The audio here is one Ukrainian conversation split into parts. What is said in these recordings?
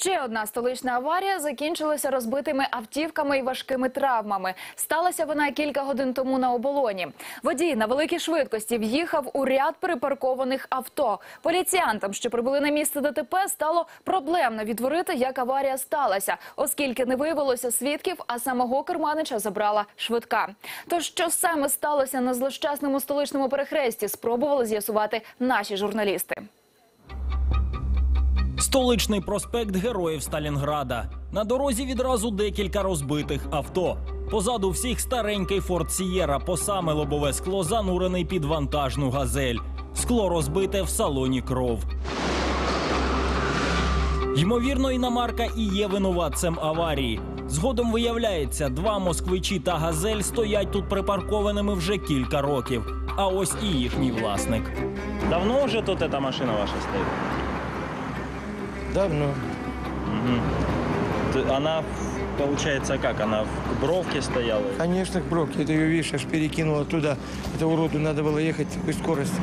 Ще одна столична аварія закінчилася розбитими автівками і важкими травмами. Сталася вона кілька годин тому на оболоні. Водій на великій швидкості в'їхав у ряд припаркованих авто. Поліціянтам, що прибули на місце ДТП, стало проблемно відтворити, як аварія сталася, оскільки не виявилося свідків, а самого керманича забрала швидка. Тож, що саме сталося на злощасному столичному перехресті, спробували з'ясувати наші журналісти. Столичний проспект Героїв Сталінграда. На дорозі відразу декілька розбитих авто. Позаду всіх старенький Форд Сієра, по саме лобове скло занурений під вантажну газель. Скло розбите в салоні кров. Ймовірно, іномарка і є винуватцем аварії. Згодом виявляється, два москвичі та газель стоять тут припаркованими вже кілька років. А ось і їхній власник. Давно вже тут ця машина ваша стоїть? Давно. Т- Она, получается, как? Она в бровке стояла? Конечно, Брок, это ее, видишь, аж перекинуло туда. Это уроду надо было ехать с такой скоростью.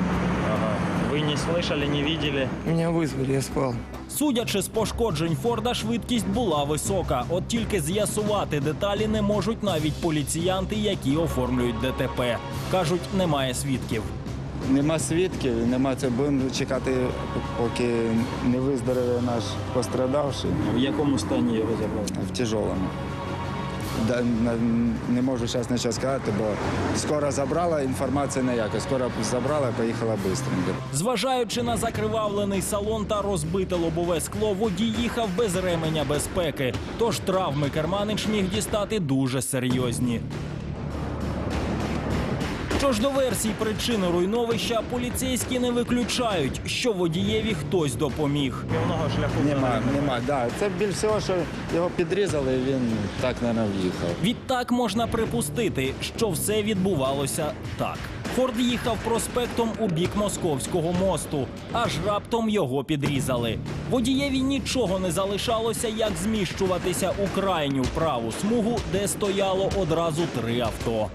Ага. Ви не слышали, не видели? Меня вызвали, я спал. Судячи з пошкоджень Форда, швидкість була висока. От тільки з'ясувати деталі не можуть навіть поліціянти, які оформлюють ДТП. Кажуть, немає свідків. Нема свідків, нема це. Будемо чекати, поки не виздорове наш пострадавший В якому стані його забрали? в тяжолому. Да, не можу зараз нічого сказати, бо скоро забрала, інформація ніяка. Скоро забрала, поїхала швидко. Зважаючи на закривавлений салон та розбите лобове скло, водій їхав без ременя безпеки. Тож травми керманич міг дістати дуже серйозні. Що ж до версій причини руйновища, поліцейські не виключають, що водієві хтось допоміг. Півного шляху Нема, нема. Да. Це більш всього, що його підрізали, і він так, мабуть, в'їхав. Відтак можна припустити, що все відбувалося так. Форд їхав проспектом у бік Московського мосту, аж раптом його підрізали. Водієві нічого не залишалося, як зміщуватися у крайню праву смугу, де стояло одразу три авто.